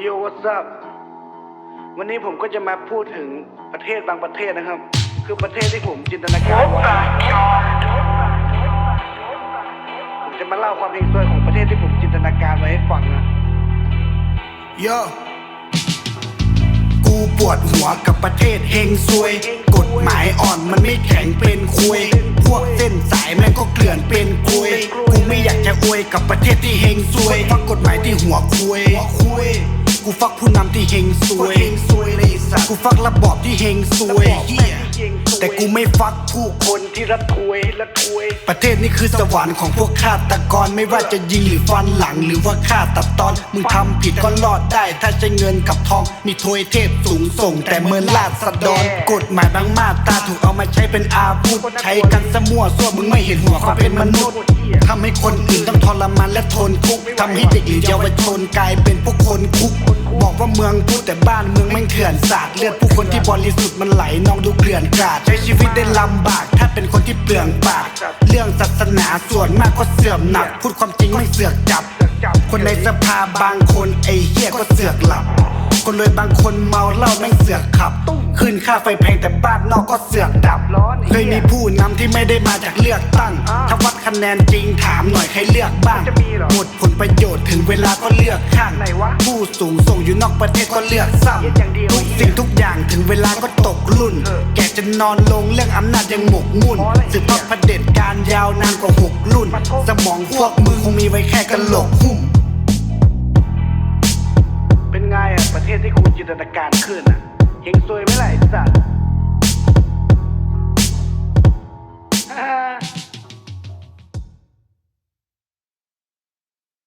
โย what's up วันนี้ผมก็จะมาพูดถึงประเทศบางประเทศนะครับ คือประเทศที่ผมจินตนาการไว้ผมจะมาเล่าความเฮงซวยของประเทศที่ผมจินตนาการไว้ให้ฟังนะโยกูปวดหัวกับประเทศเฮงซวย กฎหมายอ่อนมันไม่แข็งเป็นคุย พวกเส้นสายแม่งก็เกลื่อนเป็นคุย กูไม่อยากจะอวยกับประเทศที่เฮงซวยฟักกฎหมายที่หัวคุยกู ฟักผู้นำที่เฮงซวยกูฟักระบอบที่เฮงซวยเหี้ย แต่กูไม่ฟักผู้คนที่รัดทวยรัดทวย ประเทศนี้คือสวรรค์ของพวกฆาตกรไม่ว่าจะยิงหรือฟันหลังหรือว่าฆ่าตัดตอน มึงทำผิดก็รอดได้ ถ้าใช้เงินกับทอง มีทวยเทพสูงส่ง แต่เมินลาดสะดอนกฎหมายบางมาตราถูกเอามาใช้เป็นอาวุธใช้กันสมั่วซั่วมึงไม่เห็นหัวความเป็นมนุษย์ทำให้คนอื่นต้องทรมานและทนทุกข์ทำให้เด็กหรือเยาวชนกลายเป็นพวกคนคุก ว่าเมืองพุทธแต่บ้านเมืองแม่งเถื่อนสาดเลือดผู้คนที่บริสุทธิ์มันไหลน้องดูเกลื่อนกาดใช้ชีวิตได้ลำบาก ถ้าเป็นคนที่เปลืองปาก เรื่องศาสนาส่วนมากก็เสื่อมหนัก พูดความจริงไม่เสือกจับ คนในสภาบางคนไอ้เหี้ยก็เสือกหลับ คนรวยบางคนเมาเหล้าแม่งเสือกขับ ขึ้นค่าไฟแพงแต่บ้านนอกก็เสือกดับเคยมีผู้นำที่ไม่ได้มาจากเลือกตั้งถ้าวัดคะแนนจริงถามหน่อยใครเลือกบ้างหมด ถึงเวลาก็เลือกข้างไหนวะผู้สูงส่งอยู่นอกประเทศก็เลือกซ้เย็ดอย่างเดียวำทุกสิ่งทุกอย่างถึงเวลาก็ตกรุ่นเออแกจะนอนลงเรื่องอำนาจยังหมกมุ่นพอแล้วสืบทอดเผด็จการยาวนานกว่าหกรุ่นปะโถสมองพวกมึงคงมีไว้แค่กะโหลกหุ้มเป็นไงอะประเทศที่คุณจินตนาการขึ้นอะเฮงซวยไหมล่ะไอ้สัส